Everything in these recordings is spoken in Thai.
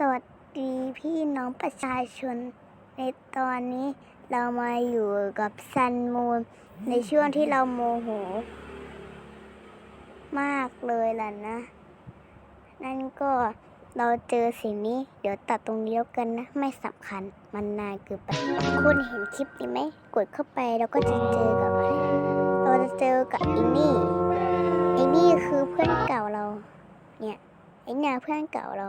สวัสดีพี่น้องประชาชน ในตอนนี้เรามาอยู่กับซันมูนในช่วงที่เราโมโห มากเลยล่ะนะ นั่นก็เราเจอสิ่งนี้ เดี๋ยวตัดตรงนี้แล้วกันนะ ไม่สำคัญมันนานเกินไปคุณเห็นคลิปนี้ไหม กดเข้าไปเราก็จะเจอกับเราจะเจอกับอ้นี่ไอ้นี่คือเพื่อนเก่าเรา เนี่ยไอ้นี่ยเพื่อนเก่าเรา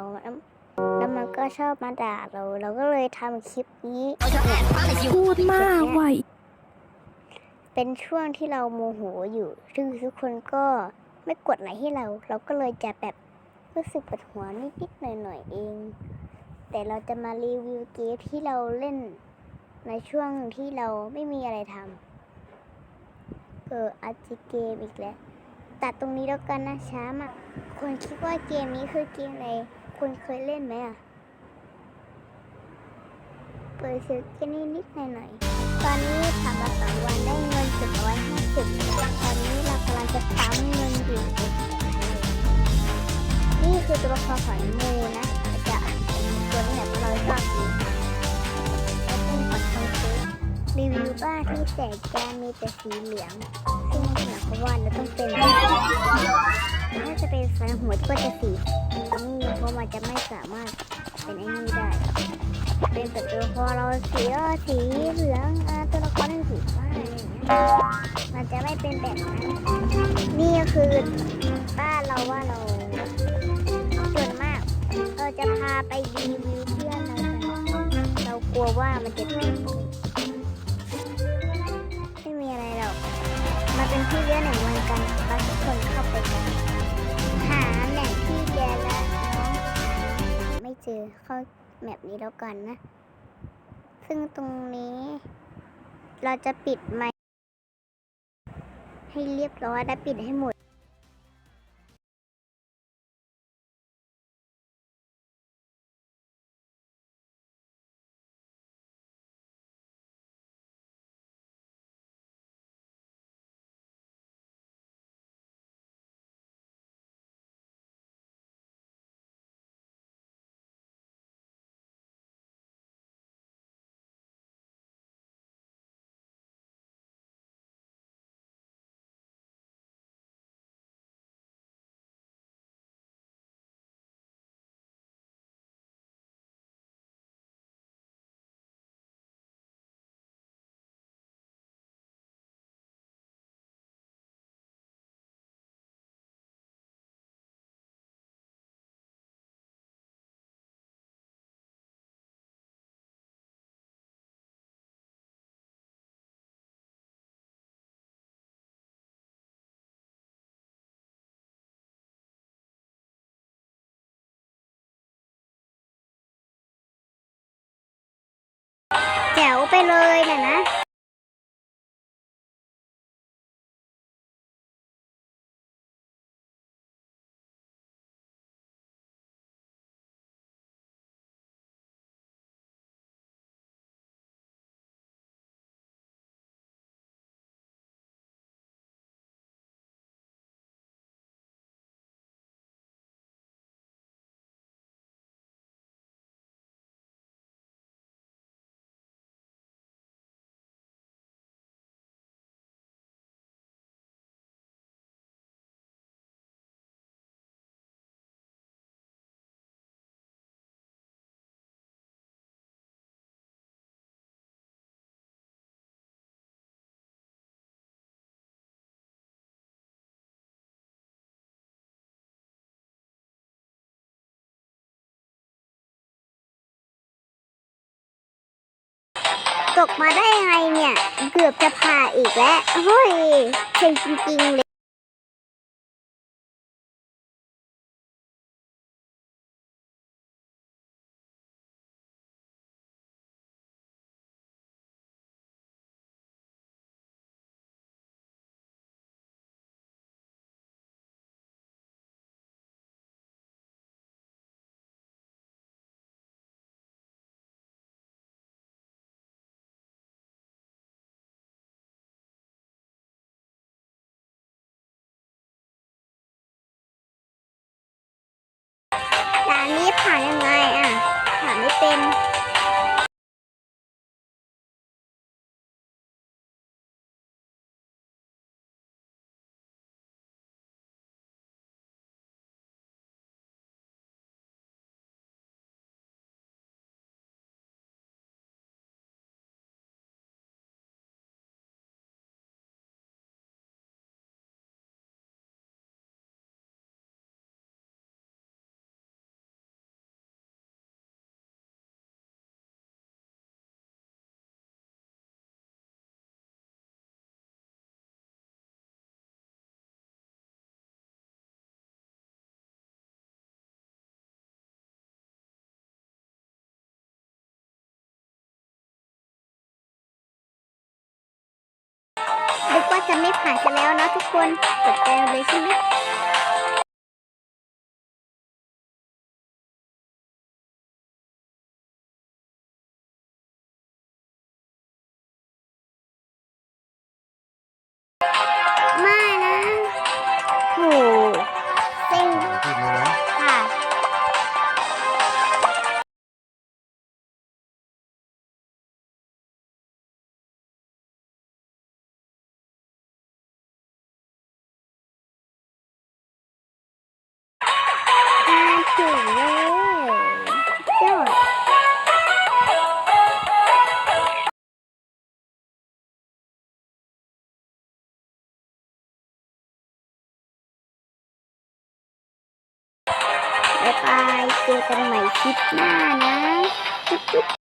แล้วแล้วมันก็ชอบมาด่าเรา เราก็เลยทำคลิปนี้เนี่ยพูดมากว่ะเป็นช่วงที่เราโมโหอยู่ ซึ่งทุกคนก็ไม่กดไลค์ให้เรา เราก็เลยจะแบบรู้สึกปวดหัวนิดๆหน่อยๆเอง แต่เราจะมารีวิวเกมที่เราเล่นในช่วงที่เราไม่มีอะไรทำเอออาจิเกมอีกแล้ว ตัดตรงนี้แล้วกันนะช้ามากคนคิดว่าเกมนี้คือเกมอะไร คุณเคยเล่นไหมอะ เปิดซื้อกันนิดหน่อยตอนนี้ทำมาสองวันได้เงินเจ็ดร้อยห้าสิบตอนนี้เรากำลังจะปั๊มเงินอยู่ นี่คือตัวละครของมูนะจะตัวนี้แบบเราชอบดีแล้วเป็นปักทองซื้อรีวิวบ้านที่แตกจานมีแต่สีเหลืองซึ่งไม่หมายความว่าเราต้องเป็นถ้าจะเป็นสายหัวก็จะสี มันจะไม่สามารถเป็นไอ้นี่ได้ เป็นแต่ตัวพอเราสีสีเหลืองตัวละครเป็นสีฟ้าอะไรอย่างเงี้ยมันจะไม่เป็นแบบนั้นนี่ก็คือบ้านเราว่าเราส่วนมากเราจะพาไปรีวิวเพื่อนเราเรากลัวว่ามันจะเป็นไม่มีอะไรหรอกมาเป็นที่เลี้ยงหนึ่งวัน อเข้าแมปนี้แล้วกันนะ ซึ่งตรงนี้ เราจะปิดไมค์ให้เรียบร้อยและปิดให้หมด แจ๋วไปเลยนะนะ ตกมาได้ยังไงเนี่ย เกือบจะผ่าอีกแล้วเฮ้ยเซ็งจริงๆเลย เป็น ว่าจะไม่ผ่านซะแล้วนะทุกคนตกใจเลยใช่ไหมไม่นะโห บาย เจอกันใหม่คลิปหน้านะ จุ๊บ